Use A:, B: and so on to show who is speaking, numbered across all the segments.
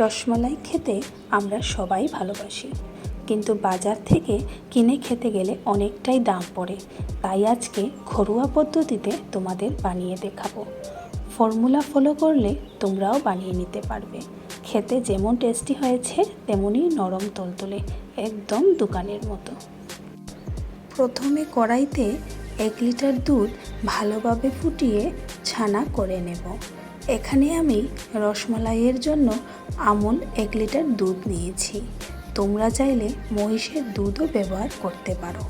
A: রসমালাই খেতে আমরা সবাই ভালোবাসি। কিন্তু বাজার থেকে কিনে খেতে গেলে অনেকটাই দাম পড়ে। তাই আজকে ঘরোয়া পদ্ধতিতে তোমাদের বানিয়ে দেখাবো। ফর্মুলা ফলো করলে তোমরাও বানিয়ে নিতে পারবে। খেতে যেমন টেস্টি হয়েছে, তেমনই নরম তুলতুলে, একদম দোকানের মতো। প্রথমে কড়াইতে এক লিটার দুধ ভালোভাবে ফুটিয়ে ছানা করে নেব। এখানে আমি রসমালাইয়ের জন্য আমুল এক লিটার দুধ নিয়েছি। তোমরা চাইলে মহিষের দুধও ব্যবহার করতে পারো।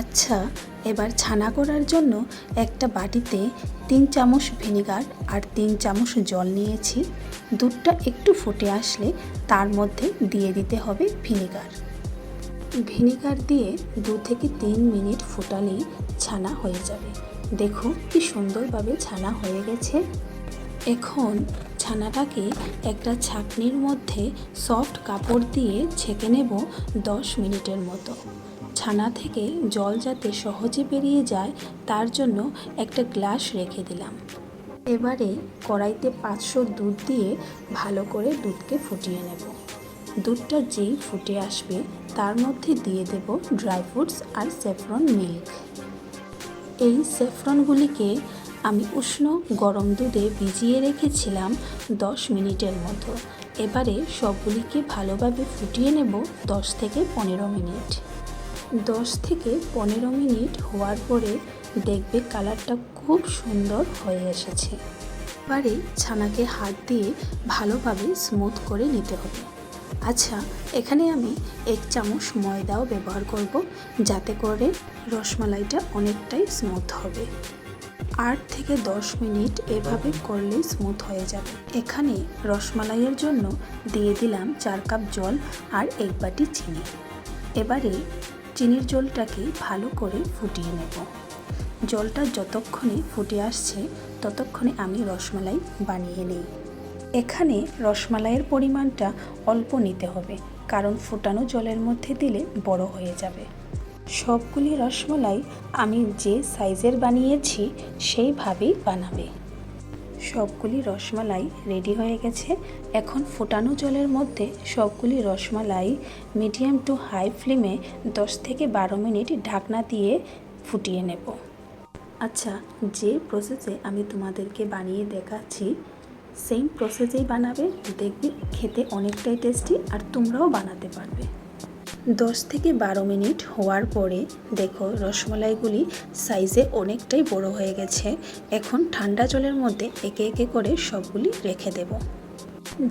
A: আচ্ছা এবার ছানা করার জন্য একটা বাটিতে তিন চামচ ভিনিগার আর তিন চামচ জল নিয়েছি। দুধটা একটু ফুটে আসলে তার মধ্যে দিয়ে দিতে হবে ভিনিগার। ভিনিগার দিয়ে দু থেকে তিন মিনিট ফুটালেই ছানা হয়ে যাবে। দেখো কি সুন্দরভাবে ছানা হয়ে গেছে। এখন ছানাটাকে একটা ছাকনির মধ্যে সফট কাপড় দিয়ে ছেঁকে নেব দশ মিনিটের মতো। ছানা থেকে জল যাতে সহজে বেরিয়ে যায়, তার জন্য একটা গ্লাস রেখে দিলাম। এবারে কড়াইতে পাঁচশো দুধ দিয়ে ভালো করে দুধকে ফুটিয়ে নেব। দুধটা যেই ফুটে আসবে, তার মধ্যে দিয়ে দেব ড্রাই ফ্রুটস আর স্যাফরন মিল্ক। এই স্যাফরনগুলিকে আমি উষ্ণ গরম দুধে ভিজিয়ে রেখেছিলাম দশ মিনিটের মতো। এবারে সবগুলিকে ভালোভাবে ফুটিয়ে নেব দশ থেকে পনেরো মিনিট। দশ থেকে পনেরো মিনিট হওয়ার পরে দেখবে কালারটা খুব সুন্দর হয়ে এসেছে। এবারে ছানাকে হাত দিয়ে ভালোভাবে স্মুথ করে নিতে হবে। আচ্ছা এখানে আমি এক চামচ ময়দাও ব্যবহার করব, যাতে করে রসমালাইটা অনেকটাই স্মুথ হবে। আট থেকে দশ মিনিট এভাবে করলে স্মুথ হয়ে যাবে। এখানে রসমালাইয়ের জন্য দিয়ে দিলাম চার কাপ জল আর এক বাটি চিনি। এবারে চিনির জলটাকে ভালো করে ফুটিয়ে নেব। জলটা যতক্ষণে ফুটে আসছে, ততক্ষণে আমি রসমালাই বানিয়ে নিই। এখানে রসমালাইয়ের পরিমাণটা অল্প নিতে হবে, কারণ ফুটানো জলের মধ্যে দিলে বড় হয়ে যাবে। সবগুলি রসমালাই আমি যে সাইজের বানিয়েছি, সেইভাবেই বানাবে। সবগুলি রসমালাই রেডি হয়ে গেছে। এখন ফোটানো জলের মধ্যে সবগুলি রসমালাই মিডিয়াম টু হাই ফ্লেমে দশ থেকে বারো মিনিট ঢাকনা দিয়ে ফুটিয়ে নেব। আচ্ছা যে প্রসেসে আমি তোমাদেরকে বানিয়ে দেখাচ্ছি সেম প্রসেসেই বানাবে, দেখবে খেতে অনেকটাই টেস্টি আর তোমরাও বানাতে পারবে। দশ থেকে বারো মিনিট হওয়ার পরে দেখো রসমালাইগুলি সাইজে অনেকটাই বড় হয়ে গেছে। এখন ঠান্ডা জলের মধ্যে একে একে করে সবগুলি রেখে দেব।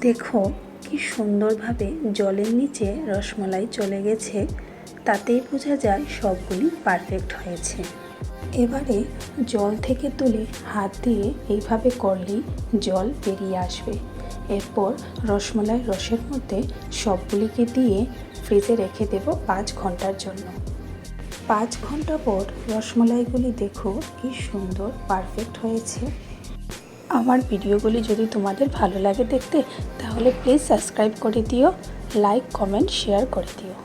A: দেখো কি সুন্দরভাবে জলের নিচে রসমালাই চলে গেছে। তাতেই বোঝা যায় সবগুলি পারফেক্ট হয়েছে। এবারে জল থেকে তুলে হাত দিয়ে এইভাবে করলেই জল বেরিয়ে আসবে। এরপর রসমালাই রসের মধ্যে সবগুলিকে দিয়ে ফ্রিজে রেখে দেব পাঁচ ঘণ্টার জন্য। পাঁচ ঘণ্টা পর রসমালাইগুলি দেখো কি সুন্দর পারফেক্ট হয়েছে। আমার ভিডিওগুলি যদি তোমাদের ভালো লাগে দেখতে, তাহলে প্লিজ সাবস্ক্রাইব করে দিও লাইক কমেন্ট শেয়ার করে দিও।